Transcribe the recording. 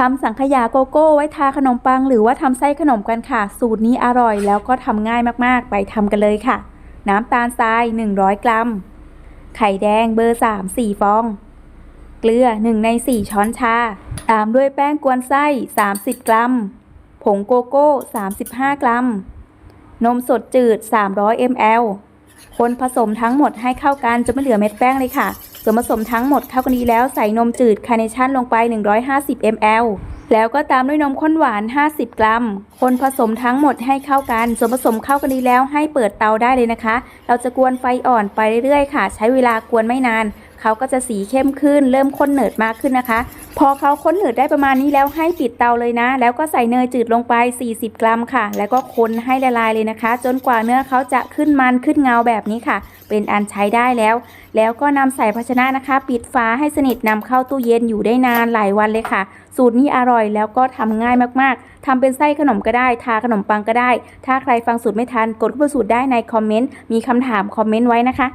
ทำสังขยาโกโก้ไว้ทาขนมปัง หรือว่าทำไส้ขนมกันค่ะ สูตรนี้อร่อยแล้วก็ทำง่ายมากๆ ไปทำกันเลยค่ะ น้ำตาลทราย 100 กรัม ไข่แดงเบอร์ 3 4 ฟอง เกลือ 1 ใน 4 ช้อนชา ตามด้วยแป้งกวนไส้ 30 กรัม ผงโกโก้ 35 กรัม นมสดจืด 300 ml คนผสมทั้งหมดให้เข้ากันจนไม่เหลือเม็ดแป้งเลยค่ะ ส่วนผสมทั้งหมดเข้ากันดีแล้วใส่นมจืดคาร์เนชั่นลงไป 150 ml แล้วก็ตามด้วยนมข้นหวาน 50 กรัม คนผสมทั้งหมดให้เข้ากัน ส่วนผสมเข้ากันดีแล้วให้เปิดเตาได้เลยนะคะ เราจะกวนไฟอ่อนไปเรื่อยๆ ค่ะ ใช้เวลากวนไม่นาน เขาก็จะสีเข้มขึ้น เริ่มข้นเหนิดมากขึ้นนะคะ พอเขาข้นเหนิดได้ประมาณนี้แล้วให้ปิดเตาเลยนะ แล้วก็ใส่เนยจืดลงไป 40 กรัมค่ะ แล้วก็คนให้ละลายเลยนะคะ จนกว่าเนื้อเขาจะขึ้นมันขึ้นเงาแบบนี้ค่ะ เป็นอันใช้ได้แล้ว แล้วก็นำใส่ภาชนะนะคะ ปิดฝาให้สนิทนำเข้าตู้เย็นอยู่ได้นานหลายวันเลยค่ะ สูตรนี้อร่อยแล้วก็ทำง่ายมากๆทำเป็นไส้ขนมก็ได้ ทาขนมปังก็ได้ ถ้าใครฟังสูตรไม่ทันกดเข้าไปสูตรได้ในคอมเมนต์มีคำถามคอมเมนต์ไว้นะคะ